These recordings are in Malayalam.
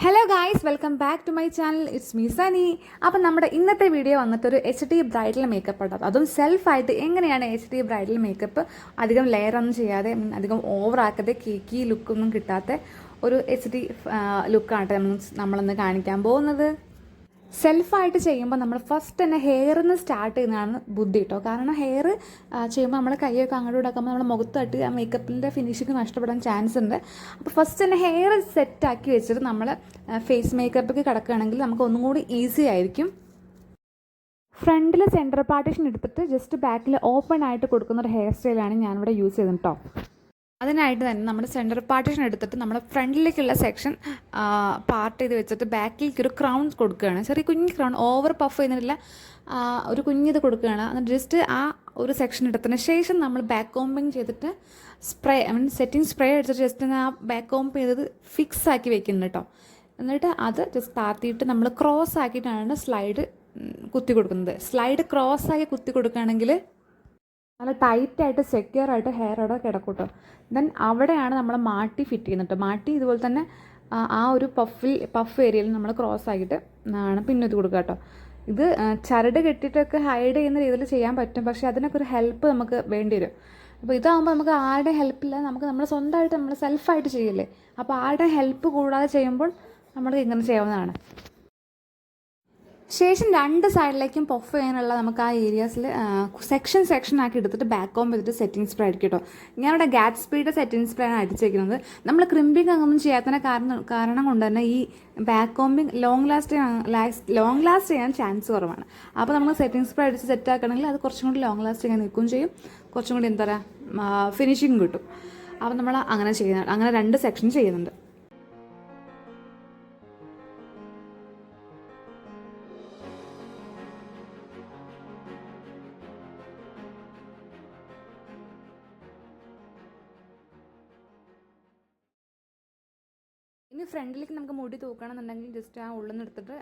Hello guys welcome back to my channel it's me Sani അപ്പം നമ്മുടെ ഇന്നത്തെ വീഡിയോ വന്നിട്ട് ഒരു എച്ച് ഡി ബ്രൈഡൽ മേക്കപ്പ് ഉണ്ടാകും അതും സെൽഫായിട്ട് എങ്ങനെയാണ് എച്ച് ഡി ബ്രൈഡൽ മേക്കപ്പ് അധികം ലെയറൊന്നും ചെയ്യാതെ അധികം ഓവർ ആക്കാതെ കേക്കി ലുക്കൊന്നും കിട്ടാത്ത ഒരു എച്ച് ഡി ലുക്കാണ് നമ്മളിന്ന് കാണിക്കാൻ പോകുന്നത്. സെൽഫായിട്ട് ചെയ്യുമ്പോൾ നമ്മൾ ഫസ്റ്റ് തന്നെ ഹെയറിൽ നിന്ന് സ്റ്റാർട്ട് ചെയ്യുന്നതാണ് ബുദ്ധി കേട്ടോ കാരണം ഹെയർ ചെയ്യുമ്പോൾ നമ്മൾ കൈയൊക്കെ അങ്ങോട്ട് ഇടക്കുമ്പോൾ നമ്മൾ മുഖത്ത് തട്ടി ആ മേക്കപ്പിന്റെ ഫിനിഷിങ് നഷ്ടപ്പെടാൻ ചാൻസ് ഉണ്ട്. അപ്പോൾ ഫസ്റ്റ് തന്നെ ഹെയർ സെറ്റാക്കി വെച്ചിട്ട് നമ്മൾ ഫേസ് മേക്കപ്പിക്ക് കിടക്കുകയാണെങ്കിൽ നമുക്ക് ഒന്നും കൂടി ഈസി ആയിരിക്കും. ഫ്രണ്ടിൽ സെന്റർ പാർട്ടീഷൻ എടുത്തിട്ട് ജസ്റ്റ് ബാക്കിൽ ഓപ്പൺ ആയിട്ട് കൊടുക്കുന്ന ഒരു ഹെയർ സ്റ്റൈലാണ് ഞാനിവിടെ യൂസ് ചെയ്യുന്നത് കേട്ടോ അതിനായിട്ട് തന്നെ നമ്മുടെ സെന്റർ പാർട്ടിഷൻ എടുത്തിട്ട് നമ്മുടെ ഫ്രണ്ടിലേക്കുള്ള സെക്ഷൻ പാർട്ട് ചെയ്ത് വെച്ചിട്ട് ബാക്കിലേക്ക് ഒരു ക്രൗൺ കൊടുക്കുകയാണ്. ചെറിയ കുഞ്ഞ് ക്രൗൺ ഓവർ പഫ് ചെയ്യുന്നില്ല. ഒരു കുഞ്ഞിത് കൊടുക്കുകയാണ്. എന്നിട്ട് ജസ്റ്റ് ആ ഒരു സെക്ഷൻ എടുത്തതിന് ശേഷം നമ്മൾ ബാക്ക് കോമ്പിങ് ചെയ്തിട്ട് spray I mean setting spray എടുത്തിട്ട് ജസ്റ്റ് ആ ബാക്ക് കോമ്പ് ചെയ്തത് ഫിക്സ് ആക്കി വെക്കുന്നു കേട്ടോ എന്നിട്ട് അത് ജസ്റ്റ് താത്തിയിട്ട് നമ്മൾ ക്രോസ് ആക്കിയിട്ടാണ് സ്ലൈഡ് കുത്തി കൊടുക്കുന്നത്. സ്ലൈഡ് ക്രോസ് ആക്കി കുത്തി കൊടുക്കുകയാണെങ്കിൽ നല്ല ടൈറ്റായിട്ട് സെക്യൂർ ആയിട്ട് ഹെയർ അവിടെ കിടക്കും കേട്ടോ ദെൻ അവിടെയാണ് നമ്മൾ മാട്ടി ഫിറ്റ് ചെയ്യുന്നത് കേട്ടോ മാട്ടി ഇതുപോലെ തന്നെ ആ, ഒരു പഫിൽ പഫ് ഏരിയയിൽ നമ്മൾ ക്രോസ് ആക്കിയിട്ട് ആണ് പിന്നെ കൊടുക്കുക കേട്ടോ ഇത് ചരട് കെട്ടിയിട്ടൊക്കെ ഹൈഡ് ചെയ്യുന്ന രീതിയിൽ ചെയ്യാൻ പറ്റും. പക്ഷേ അതിനൊക്കെ ഒരു ഹെൽപ്പ് നമുക്ക് വേണ്ടി വരും. അപ്പോൾ ഇതാകുമ്പോൾ നമുക്ക് ആരുടെ ഹെൽപ്പില്ല നമുക്ക് നമ്മൾ സ്വന്തമായിട്ട് നമ്മൾ സെൽഫായിട്ട് ചെയ്യില്ലേ. അപ്പോൾ ആരുടെ ഹെൽപ്പ് കൂടാതെ ചെയ്യുമ്പോൾ നമ്മൾ ഇങ്ങനെ ചെയ്യാവുന്നതാണ്. ശേഷം രണ്ട് സൈഡിലേക്കും പഫ് ചെയ്യാനുള്ള നമുക്ക് ആ ഏരിയാസിൽ സെക്ഷൻ സെക്ഷൻ ആക്കി എടുത്തിട്ട് ബാക്ക് കോം ചെയ്തിട്ട് സെറ്റിംഗ് സ്പ്രേ ആയിരിക്കും കേട്ടോ. ഞാനിവിടെ ഗാറ്റ് സ്പീഡ് സെറ്റിംഗ് സ്പ്രേ ആണ് അടിച്ചേക്കുന്നത്. നമ്മൾ ക്രിമ്പിങ് അങ്ങൊന്നും ചെയ്യാത്തതിന് കാരണം കാരണം കൊണ്ട് തന്നെ ഈ back combing long last long last ചെയ്യാൻ ചാൻസ് കുറവാണ്. അപ്പോൾ നമ്മൾ സെറ്റിംഗ് സ്പ്രേ അടിച്ച് സെറ്റ് ആക്കണമെങ്കിൽ അത് കുറച്ചും കൂടി ലോങ് ലാസ്റ്റ് ചെയ്യാൻ നിൽക്കുകയും ചെയ്യും. കുറച്ചും കൂടി എന്താ പറയുക ഫിനിഷിങ് കിട്ടും. അപ്പോൾ നമ്മൾ അങ്ങനെ ചെയ്യുന്നുണ്ട് അങ്ങനെ രണ്ട് സെക്ഷൻ ചെയ്യുന്നുണ്ട്. ഇനി ഫ്രണ്ടിലേക്ക് നമുക്ക് മുടി തൂക്കണമെന്നുണ്ടെങ്കിൽ ജസ്റ്റ് ആ ഉള്ളിൽ നിന്ന് എടുത്തിട്ട്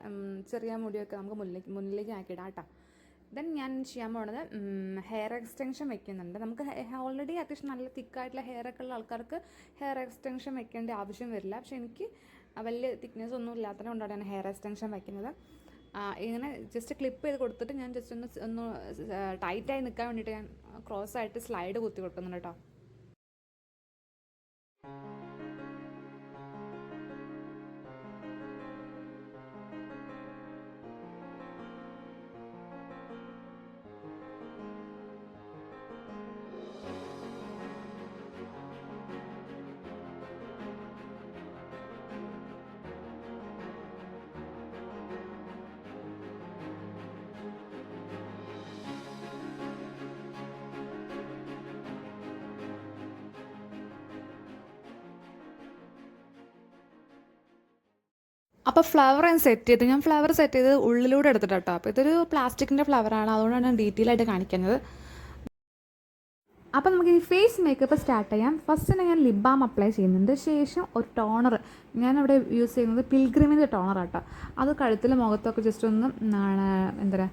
ചെറിയ മുടിയൊക്കെ നമുക്ക് മുന്നിലേക്ക് മുന്നിലേക്ക് ആക്കിയിടാം കേട്ടോ. ദെൻ ഞാൻ ചെയ്യാൻ പോണത് ഹെയർ എക്സ്റ്റൻഷൻ വെക്കുന്നുണ്ട്. നമുക്ക് ഓൾറെഡി അത്യാവശ്യം നല്ല തിക്കായിട്ടുള്ള ഹെയർ ഒക്കെ ഉള്ള ആൾക്കാർക്ക് ഹെയർ എക്സ്റ്റൻഷൻ വെക്കേണ്ട ആവശ്യം വരില്ല. പക്ഷെ എനിക്ക് വലിയ തിക്നെസ് ഒന്നും ഇല്ലാത്തത് കൊണ്ടാണ് ഞാൻ ഹെയർ എക്സ്റ്റൻഷൻ വെക്കുന്നത്. ഇങ്ങനെ ജസ്റ്റ് ക്ലിപ്പ് ചെയ്ത് കൊടുത്തിട്ട് ഞാൻ ജസ്റ്റ് ഒന്ന് ഒന്ന് ടൈറ്റായി നിൽക്കാൻ വേണ്ടിയിട്ട് ഞാൻ ക്രോസ് ആയിട്ട് സ്ലൈഡ് കുത്തി കൊടുക്കുന്നുണ്ട് കേട്ടോ. അപ്പോൾ ഫ്ലവർ ഞാൻ സെറ്റ് ചെയ്തു ഞാൻ ഫ്ലവർ സെറ്റ് ചെയ്ത് ഉള്ളിലൂടെ എടുത്തിട്ട് കേട്ടോ അപ്പോൾ ഇതൊരു പ്ലാസ്റ്റിക്കിന്റെ ഫ്ലവറാണ് അതുകൊണ്ടാണ് ഞാൻ ഡീറ്റെയിൽ ആയിട്ട് കാണിക്കുന്നത്. അപ്പോൾ നമുക്ക് ഈ ഫേസ് മേക്കപ്പ് സ്റ്റാർട്ട് ചെയ്യാം. ഫസ്റ്റ് തന്നെ ഞാൻ ലിപ് ബാം അപ്ലൈ ചെയ്യുന്നുണ്ട്. ശേഷം ഒരു ടോണർ ഞാൻ അവിടെ യൂസ് ചെയ്യുന്നത് പിൽഗ്രിമിന്റെ ടോണർ ആട്ടോ. അത് കഴുത്തിൽ മുഖത്തൊക്കെ ജസ്റ്റ് ഒന്ന് എന്താ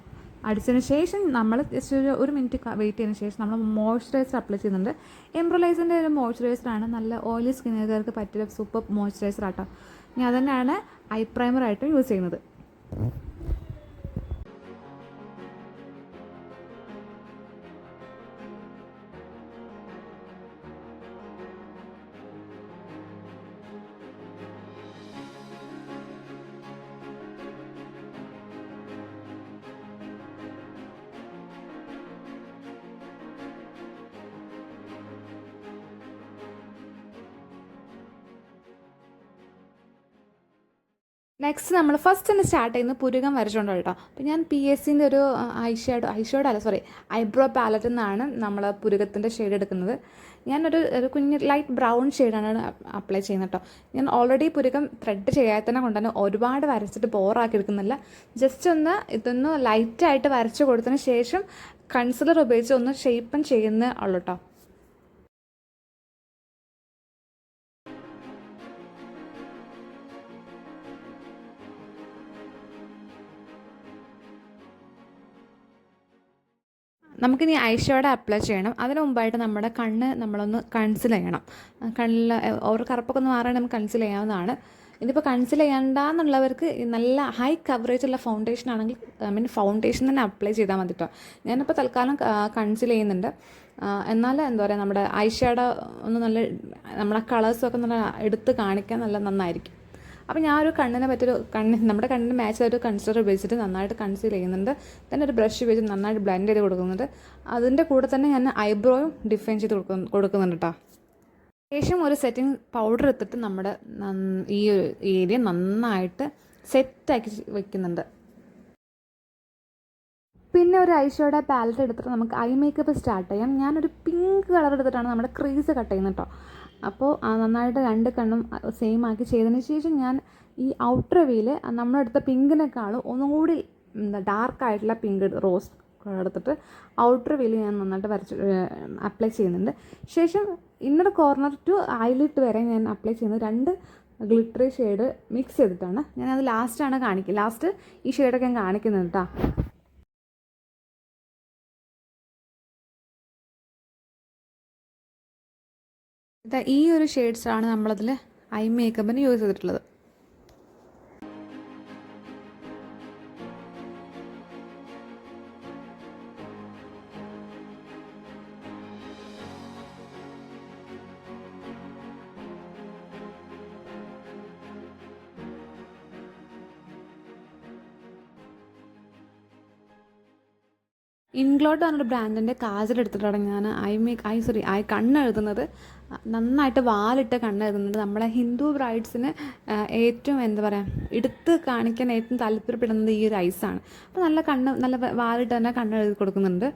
അടിച്ചതിന് ശേഷം നമ്മൾ ജസ്റ്റ് ഒരു ഒരു മിനിറ്റ് വെയിറ്റ് ചെയ്തതിന് ശേഷം നമ്മൾ മോയ്സ്ചറൈസർ അപ്ലൈ ചെയ്യുന്നുണ്ട്. എംബ്രലൈസിന്റെ ഒരു മോയ്സ്ചറൈസറാണ് നല്ല ഓയിലി സ്കിന്നുകാർക്ക് പറ്റിയ സൂപ്പർ മോയ്സ്ചറൈസർ ആട്ടോ. ഞാൻ തന്നെയാണ് ഐ പ്രൈമറായിട്ടും യൂസ് ചെയ്യുന്നത്. നെക്സ്റ്റ് നമ്മൾ ഫസ്റ്റ് തന്നെ സ്റ്റാർട്ട് ചെയ്യുന്നത് പുരുകം വരച്ചുകൊണ്ട് കേട്ടോ. അപ്പോൾ ഞാൻ പി എസ് സിന്റെ ഒരു ഐഷാഡോ ഷേഡ് അല്ല സോറി ഐബ്രോ പാലറ്റിൽ നിന്നാണ് നമ്മൾ പുരുകത്തിന്റെ ഷെയ്ഡ് എടുക്കുന്നത്. ഞാനൊരു ഒരു കുഞ്ഞ് ലൈറ്റ് ബ്രൗൺ ഷെയ്ഡാണ് അപ്ലൈ ചെയ്യുന്നത് കേട്ടോ. ഞാൻ ഓൾറെഡി പുരുകം ത്രെഡ് ചെയ്യാതെ തന്നെ കൊണ്ടുതന്നെ ഒരുപാട് വരച്ചിട്ട് ബോറാക്കി എടുക്കുന്നില്ല. ജസ്റ്റ് ഒന്ന് ഇതൊന്ന് ലൈറ്റായിട്ട് വരച്ച് കൊടുത്തതിന് ശേഷം കൺസിലർ ഉപയോഗിച്ച് ഒന്ന് ഷേപ്പൻ ചെയ്യുന്നേ ഉള്ളൂ കേട്ടോ. നമുക്കിനി ഐഷോടെ അപ്ലൈ ചെയ്യണം. അതിന് മുമ്പായിട്ട് നമ്മുടെ കണ്ണ് നമ്മളൊന്ന് കൺസിൽ ചെയ്യണം. കണ്ണിൽ ഓവർ കറുപ്പൊക്കെ ഒന്ന് മാറാൻ നമുക്ക് കൺസിൽ ചെയ്യാവുന്നതാണ്. ഇതിപ്പോൾ കൺസിൽ ചെയ്യണ്ടെന്നുള്ളവർക്ക് നല്ല ഹൈ കവറേജ് ഉള്ള ഫൗണ്ടേഷൻ ആണെങ്കിൽ ഐ മീൻ ഫൗണ്ടേഷൻ തന്നെ അപ്ലൈ ചെയ്താൽ മതി കേട്ടോ ഞാനിപ്പോൾ തൽക്കാലം കൺസിൽ ചെയ്യുന്നുണ്ട്. എന്നാൽ എന്താ പറയുക നമ്മുടെ ഐ ഷാഡോ ഒന്ന് നല്ല നമ്മുടെ കളേഴ്സൊക്കെ നല്ല എടുത്ത് കാണിക്കാൻ നല്ല നന്നായിരിക്കും. അപ്പോൾ ഞാൻ ഒരു കണ്ണിനെ പറ്റിയൊരു കണ്ണ് നമ്മുടെ കണ്ണിന് മാച്ച് ഒരു കൺസിലർ ഉപയോഗിച്ചിട്ട് നന്നായിട്ട് കൺസീൽ ചെയ്യുന്നുണ്ട്. തന്നെ ഒരു ബ്രഷ് ഉപയോഗിച്ച് നന്നായിട്ട് ബ്ലെൻഡ് ചെയ്ത് കൊടുക്കുന്നുണ്ട്. അതിന്റെ കൂടെ തന്നെ ഞാൻ ഐബ്രോയും ഡിഫൈൻ ചെയ്ത് കൊടുക്കുന്നു കൊടുക്കുന്നുണ്ട് കേട്ടോ ശേഷം ഒരു സെറ്റിംഗ് പൗഡർ എടുത്തിട്ട് നമ്മുടെ ഈ ഏരിയ നന്നായിട്ട് സെറ്റാക്കി വെക്കുന്നുണ്ട്. പിന്നെ ഒരു ഐഷോയുടെ പാലറ്റ് എടുത്തിട്ട് നമുക്ക് ഐ മേക്കപ്പ് സ്റ്റാർട്ട് ചെയ്യാം. ഞാനൊരു പിങ്ക് കളർ എടുത്തിട്ടാണ് നമ്മുടെ ക്രീസ് കട്ട് ചെയ്യുന്നത് കേട്ടോ അപ്പോൾ നന്നായിട്ട് രണ്ട് കണ്ണും സെയിം ആക്കി ചെയ്തതിന് ശേഷം ഞാൻ ഈ ഔട്ടർ വീൽ നമ്മളെടുത്ത പിങ്കിനേക്കാളും ഒന്നും കൂടി എന്താ ഡാർക്കായിട്ടുള്ള പിങ്ക് റോസ് എടുത്തിട്ട് ഔട്ടർ വെയിൽ ഞാൻ നന്നായിട്ട് വരച്ച് അപ്ലൈ ചെയ്യുന്നുണ്ട്. ശേഷം ഇന്നർ കോർണർ ടു ഐലിറ്റ് വരെ ഞാൻ അപ്ലൈ ചെയ്യുന്നത് രണ്ട് ഗ്ലിറ്ററി ഷെയ്ഡ് മിക്സ് ചെയ്തിട്ടാണ് ഞാനത് ലാസ്റ്റാണ് കാണിക്കുക ലാസ്റ്റ് ഈ ഷെയ്ഡൊക്കെ ഞാൻ കാണിക്കുന്നത് കേട്ടോ ഈ ഒരു ഷെയ്ഡ്സാണ് നമ്മളതിൽ ഐ മേക്കപ്പിന് യൂസ് ചെയ്തിട്ടുള്ളത്. ഇൻഗ്ലോട്ട് പറഞ്ഞൊരു ബ്രാൻഡിന്റെ കാജൽ എടുത്തിട്ടാണ് ഞാൻ eye make eye sorry eye കണ്ണെഴുതുന്നത് നന്നായിട്ട് വാലിട്ട് കണ്ണ് എഴുതുന്നുണ്ട്. നമ്മളെ ഹിന്ദു ബ്രൈഡ്സിന് ഏറ്റവും എന്താ പറയുക എടുത്ത് കാണിക്കാൻ ഏറ്റവും താല്പര്യപ്പെടുന്നത് ഈ ഒരു ഐസാണ് അപ്പോൾ നല്ല കണ്ണ് നല്ല വാലിട്ട് തന്നെ കണ്ണെഴുതി കൊടുക്കുന്നുണ്ട്.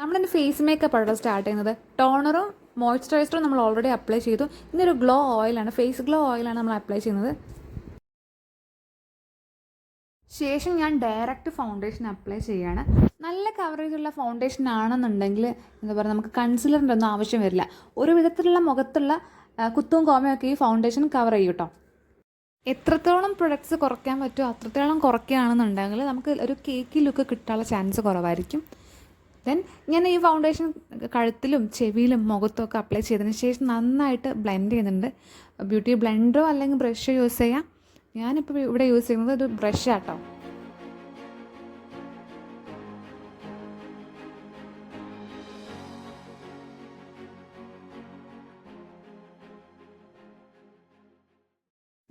നമ്മളിന്ന് ഫേസ് മേക്കപ്പ് ആണ് സ്റ്റാർട്ട് ചെയ്യുന്നത്. ടോണറും മോയ്സ്ചറൈസറും നമ്മൾ ഓൾറെഡി അപ്ലൈ ചെയ്തു. ഇന്നൊരു ഗ്ലോ ഓയിലാണ് ഫേസ് ഗ്ലോ ഓയിലാണ് നമ്മൾ അപ്ലൈ ചെയ്യുന്നത്. ശേഷം ഞാൻ ഡയറക്റ്റ് ഫൗണ്ടേഷൻ അപ്ലൈ ചെയ്യാണ്. നല്ല കവറേജ് ഉള്ള ഫൗണ്ടേഷൻ ആണെന്നുണ്ടെങ്കിൽ എന്താ പറയുക നമുക്ക് കൺസിലറിന്റെ ഒന്നും ആവശ്യം വരില്ല. ഒരു വിധത്തിലുള്ള മുഖത്തുള്ള കുത്തും കോമയൊക്കെ ഈ ഫൗണ്ടേഷൻ കവർ ചെയ്യും കേട്ടോ എത്രത്തോളം പ്രൊഡക്ട്സ് കുറയ്ക്കാൻ പറ്റുമോ അത്രത്തോളം കുറയ്ക്കുകയാണെന്നുണ്ടെങ്കിൽ നമുക്ക് ഒരു കേക്കി ലുക്ക് കിട്ടാനുള്ള ചാൻസ് കുറവായിരിക്കും. ദെൻ ഞാൻ ഈ ഫൗണ്ടേഷൻ കഴുത്തിലും ചെവിയിലും മുഖത്തും ഒക്കെ അപ്ലൈ ചെയ്തതിന് ശേഷം നന്നായിട്ട് ബ്ലെൻഡ് ചെയ്യുന്നുണ്ട്. ബ്യൂട്ടി ബ്ലെൻഡറോ അല്ലെങ്കിൽ ബ്രഷോ യൂസ് ചെയ്യാം. ഞാനിപ്പോൾ ഇവിടെ യൂസ് ചെയ്യുന്നത് ഒരു ബ്രഷാട്ടോ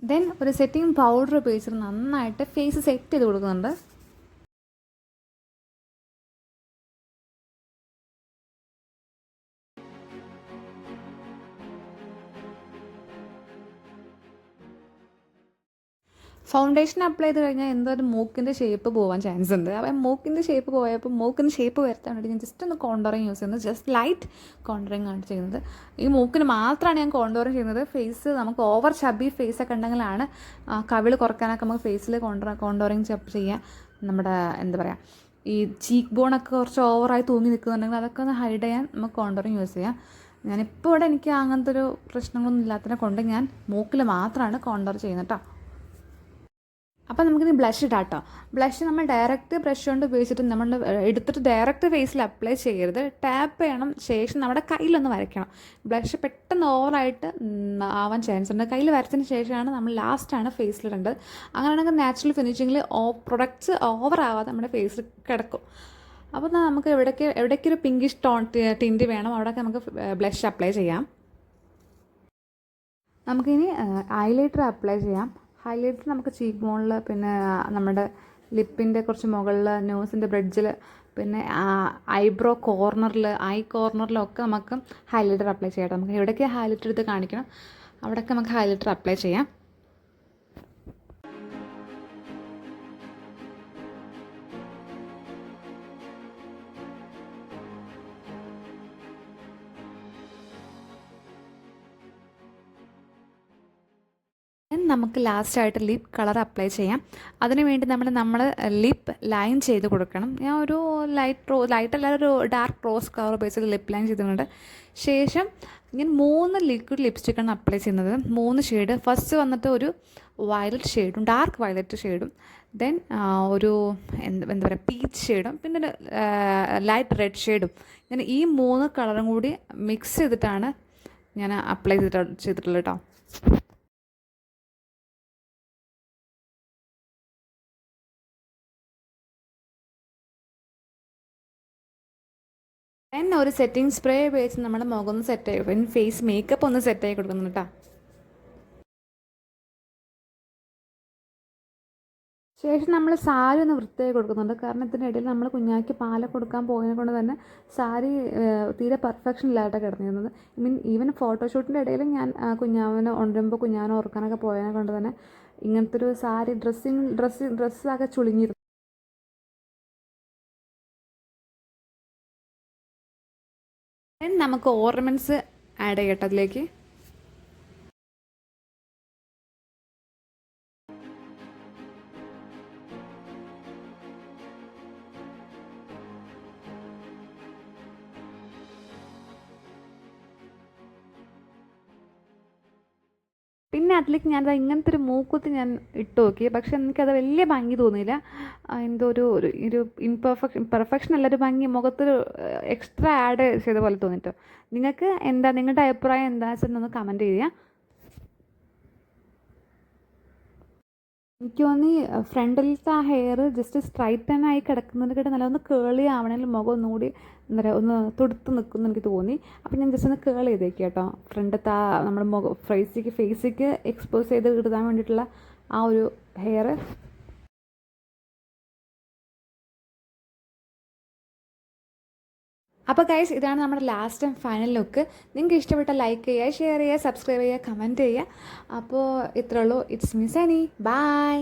ദെൻ ഒരു സെറ്റിംഗ് പൗഡർ ഉപയോഗിച്ചിട്ട് നന്നായിട്ട് ഫേസ് സെറ്റ് ചെയ്ത് കൊടുക്കുന്നുണ്ട്. ഫൗണ്ടേഷൻ അപ്ലൈ ചെയ്ത് കഴിഞ്ഞാൽ എന്തോ ഒരു മൂക്കിന്റെ ഷേപ്പ് പോകാൻ ചാൻസ് ഉണ്ട്. അപ്പം മൂക്കിന്റെ ഷേപ്പ് പോയപ്പോൾ മൂക്കിന്റെ ഷേപ്പ് വരുത്താൻ വേണ്ടി ഞാൻ ജസ്റ്റ് ഒന്ന് കോണ്ടറിങ് യൂസ് ചെയ്യുന്നത് ജസ്റ്റ് ലൈറ്റ് കോണ്ടറിങ് ആണ് ചെയ്യുന്നത്. ഈ മൂക്കിന് മാത്രമാണ് ഞാൻ കോണ്ടറിങ് ചെയ്യുന്നത്. ഫേസ് നമുക്ക് ഓവർ ചബി ഫേസ് ഒക്കെ ഉണ്ടെങ്കിലാണ് കവിൾ കവിൾ കുറയ്ക്കാനൊക്കെ നമുക്ക് ഫേസിൽ കോണ്ടർ കോണ്ടറിങ് ചെയ്യാൻ നമ്മുടെ എന്താ പറയുക ഈ ചീക്ക് ബോണൊക്കെ കുറച്ച് ഓവറായി തൂങ്ങി നിൽക്കുന്നുണ്ടെങ്കിൽ അതൊക്കെ ഒന്ന് ഹൈഡ് ചെയ്യാൻ നമുക്ക് കോണ്ടറിങ് യൂസ് ചെയ്യാം. ഞാനിപ്പോൾ ഇവിടെ എനിക്ക് അങ്ങനത്തെ ഒരു പ്രശ്നങ്ങളൊന്നും ഇല്ലാത്തതിനെ കൊണ്ട് ഞാൻ മൂക്കിൽ മാത്രമാണ് കോണ്ടർ ചെയ്യുന്നത് കേട്ടോ അപ്പോൾ നമുക്കിനി ബ്ലഷ് ഇടാം കേട്ടോ ബ്ലഷ് നമ്മൾ ഡയറക്റ്റ് ബ്രഷ് കൊണ്ട് ഉപയോഗിച്ചിട്ട് നമ്മൾ എടുത്തിട്ട് ഡയറക്റ്റ് ഫേസിൽ അപ്ലൈ ചെയ്യരുത്. ടാപ്പ് ചെയ്യണം ശേഷം നമ്മുടെ കയ്യിലൊന്ന് വരയ്ക്കണം. ബ്ലഷ് പെട്ടെന്ന് ഓവറായിട്ട് ആവാൻ ചാൻസ് ഉണ്ട്. കയ്യിൽ വരച്ചതിന് ശേഷമാണ് നമ്മൾ ലാസ്റ്റാണ് ഫേസിലിടേണ്ടത് അങ്ങനെയാണെങ്കിൽ നാച്ചുറൽ ഫിനിഷിങ്ങിൽ ഓ പ്രൊഡക്ട്സ് ഓവർ ആവാതെ നമ്മുടെ ഫേസിൽ കിടക്കും. അപ്പോൾ നമുക്ക് എവിടേക്ക് എവിടേക്കൊരു പിങ്കിഷ് ടോൺ ടിന്റ് വേണം അവിടെയൊക്കെ നമുക്ക് ബ്ലഷ് അപ്ലൈ ചെയ്യാം. നമുക്കിനി ഐലൈറ്റർ അപ്ലൈ ചെയ്യാം. ഹൈലൈറ്റർ നമുക്ക് ചീക്ക് ബോണിൽ പിന്നെ നമ്മുടെ ലിപ്പിന്റെ കുറച്ച് മുകളിൽ നോസിന്റെ ബ്രിഡ്ജിൽ പിന്നെ ഐബ്രോ കോർണറിൽ ഐ കോർണറിലൊക്കെ നമുക്ക് ഹൈലൈറ്റർ അപ്ലൈ ചെയ്യാം നമുക്ക് എവിടെയൊക്കെ ഹൈലൈറ്റർ എടുത്ത് കാണിക്കണം അവിടെയൊക്കെ നമുക്ക് ഹൈലൈറ്റർ അപ്ലൈ ചെയ്യാം. നമുക്ക് ലാസ്റ്റായിട്ട് ലിപ്പ് കളർ അപ്ലൈ ചെയ്യാം. അതിനുവേണ്ടി നമ്മൾ നമ്മൾ ലിപ്പ് ലൈൻ ചെയ്ത് കൊടുക്കണം. ഞാൻ ഒരു ലൈറ്റ് റോ ലൈറ്റ് അല്ലാതെ ഒരു ഡാർക്ക് റോസ് കളർ ഉപയോഗിച്ച് ലിപ്പ് ലൈൻ ചെയ്തിട്ടുണ്ട്. ശേഷം ഞാൻ മൂന്ന് ലിക്വിഡ് ലിപ്സ്റ്റിക്കാണ് അപ്ലൈ ചെയ്യുന്നത്. മൂന്ന് ഷെയ്ഡ് ഫസ്റ്റ് വന്നിട്ട് ഒരു വയലറ്റ് ഷെയ്ഡും ഡാർക്ക് വയലറ്റ് ഷെയ്ഡും ദെൻ ഒരു എന്താ എന്താ പറയുക പീച്ച് ഷെയ്ഡും പിന്നെ ലൈറ്റ് റെഡ് ഷെയ്ഡും ഞാൻ ഈ മൂന്ന് കളറും കൂടി മിക്സ് ചെയ്തിട്ടാണ് ഞാൻ അപ്ലൈ ചെയ്തിട്ട് ചെയ്തിട്ടുള്ളത് കേട്ടോ ദെൻ ഒരു സെറ്റിംഗ് സ്പ്രേ ഉപയോഗിച്ച് നമ്മുടെ മുഖം ഒന്ന് സെറ്റ് ആയി കൊടുക്കും. ഫേസ് മേക്കപ്പ് ഒന്ന് സെറ്റ് ആയി കൊടുക്കുന്നു കേട്ടോ. ശേഷം നമ്മൾ സാരി ഒന്ന് വൃത്തിയായി കൊടുക്കുന്നുണ്ട്. കാരണം ഇതിനിടയിൽ നമ്മൾ കുഞ്ഞാക്കി പാല കൊടുക്കാൻ പോയതിനെ കൊണ്ട് തന്നെ സാരി തീരെ പെർഫെക്ഷൻ ഇല്ലാതെ കിടന്നിരുന്നത്. ഐ മീൻ ഈവൻ ഫോട്ടോഷൂട്ടിന്റെ ഇടയിൽ ഞാൻ കുഞ്ഞാവിനെ ഉണരുമ്പോൾ കുഞ്ഞാവിനെ ഓർക്കാനൊക്കെ പോയതിനെ കൊണ്ട് തന്നെ ഇങ്ങനത്തെ ഒരു സാരി ഡ്രസ്സിങ് ഡ്രസ്സ് ഡ്രസ്സൊക്കെ ചുളിഞ്ഞിരുന്നു. നമുക്ക് ഓർണമെന്റ്സ് ആഡ് ചെയ്യട്ടെ പിന്നെ അതിലേക്ക് ഞാനത് ഇങ്ങനത്തെ ഒരു മൂക്കുത്തി ഞാൻ ഇട്ട് നോക്കി. പക്ഷെ എനിക്കത് വലിയ ഭംഗി തോന്നിയില്ല. എന്തോ ഒരു ഒരു ഇൻപെർഫെക്ഷൻ പെർഫെക്ഷൻ അല്ല ഒരു ഭംഗി മുഖത്തൊരു എക്സ്ട്രാ ആഡ് ചെയ്ത പോലെ തോന്നിട്ടോ. നിങ്ങൾക്ക് എന്താ നിങ്ങളുടെ അഭിപ്രായം എന്താ വെച്ചാൽ ഒന്ന് കമന്റ് ചെയ്യുക. എനിക്ക് തോന്നി ഫ്രണ്ടിലത്തെ ആ ഹെയർ ജസ്റ്റ് സ്ട്രൈറ്റൻ ആയി കിടക്കുന്നതിന് കിട്ടി നല്ല ഒന്ന് കേളി ആവണമെങ്കിൽ മുഖം ഒന്നുകൂടി എന്താ പറയുക ഒന്ന് തുടുത്ത് നിൽക്കുന്നു എനിക്ക് തോന്നി. അപ്പോൾ ഞാൻ ജസ്റ്റ് ഒന്ന് കേൾ ചെയ്തേക്ക് കേട്ടോ. ഫ്രണ്ടത്തെ ആ നമ്മുടെ മുഖം ഫേസിക്ക് ഫേസിക്ക് എക്സ്പോസ് ചെയ്ത് കിട്ടാൻ വേണ്ടിയിട്ടുള്ള ആ ഒരു ഹെയർ അപ്പോൾ ഗൈസ് ഇതാണ് നമ്മുടെ ലാസ്റ്റ് ആൻഡ് ഫൈനൽ ലുക്ക് നിങ്ങൾക്ക് ഇഷ്ടപ്പെട്ട ലൈക്ക് ചെയ്യുക ഷെയർ ചെയ്യുക സബ്സ്ക്രൈബ് ചെയ്യുക കമന്റ് ചെയ്യുക. അപ്പോൾ ഇത്രയുള്ളൂ ഇറ്റ്സ് മീ സനി ബൈ